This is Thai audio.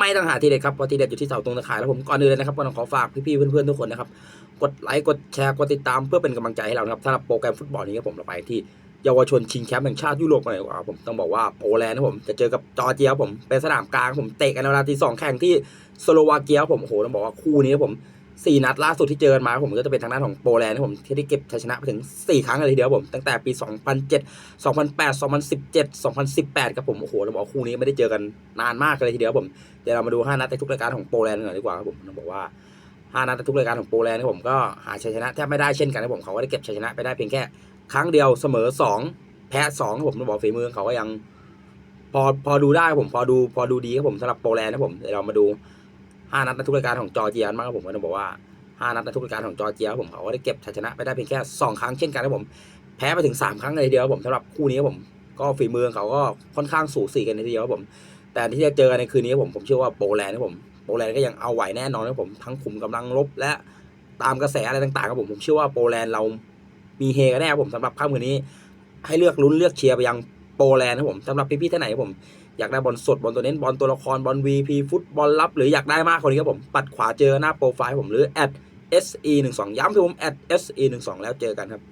ไม่ต้องหาทีเด็ดครับเพราะทีเด็ดอยู่ที่เสาตรงตะข่ายแล้วผมก่อนอื่นเลยนะครับก็ต้องขอฝากพี่ๆเพื่อนๆทุกคนนะครับกดไลค์กดแชร์กดติดตามเพื่อเป็นกำลังใจให้เรานะครับสำหรับโปรแกรมฟุตบอลนี้ครับผมเราไปที่เยาวชนชิงแชมป์แห่งชาติยุโรปกันเลยว่าครับผมต้องบอกว่าโปแลนด์นะผมจะเจอกับจอร์เจียผมเป็นสนามกลางผมเตะกันในเวลาที่สองแข่งที่สโลวาเกียผมโอ้โหต้องบอกว่าคู่นี้ครับผม สี่นัดล่าสุดที่เจอกันมาครับผมก็จะเป็นทางด้านของโปแลนด์ครับผมที่ได้เก็บชัยชนะไปถึงสี่ครั้งเลยทีเดียวครับผม ตั้งแต่ปี 2007 2008 2017 2018ครับผมโอ้โหต้องบอกคู่นี้ไม่ได้เจอกันนานมากเลยทีเดียวครับผมเดี๋ยวเรามาดู 5 นัดในทุกรายการของโปแลนด์กันหน่อยดีกว่าครับผมต้องบอกว่า 5 นัดในทุกรายการของโปแลนด์ผมก็หาชัยชนะแทบไม่ได้เช่นกันครับผมเขาก็ได้เก็บชัยชนะไปได้เพียงแค่ครั้งเดียวเสมอสองแพ้สองครับผมต้องบอกฝีมือเขาก็ยัง พอพอดูได้ครับผมพอดูพอดูดีครับผมสำหรับโปแลนด์นะผมเดี๋ยวเรามาดู ห้านัดในทุกรายการของจอร์เจียบ้างครับผมก็ต้องบอกว่าห้านัดในทุกรายการของจอร์เจียครับผมเขาก็ได้เก็บชัยชนะไปได้เพียงแค่สองครั้งเช่นกันครับผมแพ้ไปถึงสามครั้งเลยเดียวครับผมสำหรับคู่นี้ครับผมก็ฝีมือของเขาก็ค่อนข้างสูสีกันเลยทีเดียวครับผม แต่ที่จะเจอกันในคืนนี้ครับผมผมเชื่อว่าโปแลนด์ครับผมโปแลนด์ก็ยังเอาไหวแน่นอนครับผมทั้งขุมกำลังรบและตามกระแสอะไรต่างๆครับผมผมเชื่อว่าโปแลนด์เรามีเฮกันแน่ครับผมสำหรับค่ำคืนนี้ ให้เลือกลุ้นเลือกเชียร์ไปยังโป โปแลนด์ครับผมสำหรับพี่ๆท่านไหนครับผมอยากได้บอลสดบอลตัวเน้นบอลตัวละครบอล VP ฟุตบอลลับ หรืออยากได้มากคนนี้ครับผมปัดขวาเจอหน้าโปรไฟล์ผมหรือแอด se 1 2ย้ำคือผมแอด se 1 2แล้วเจอกันครับ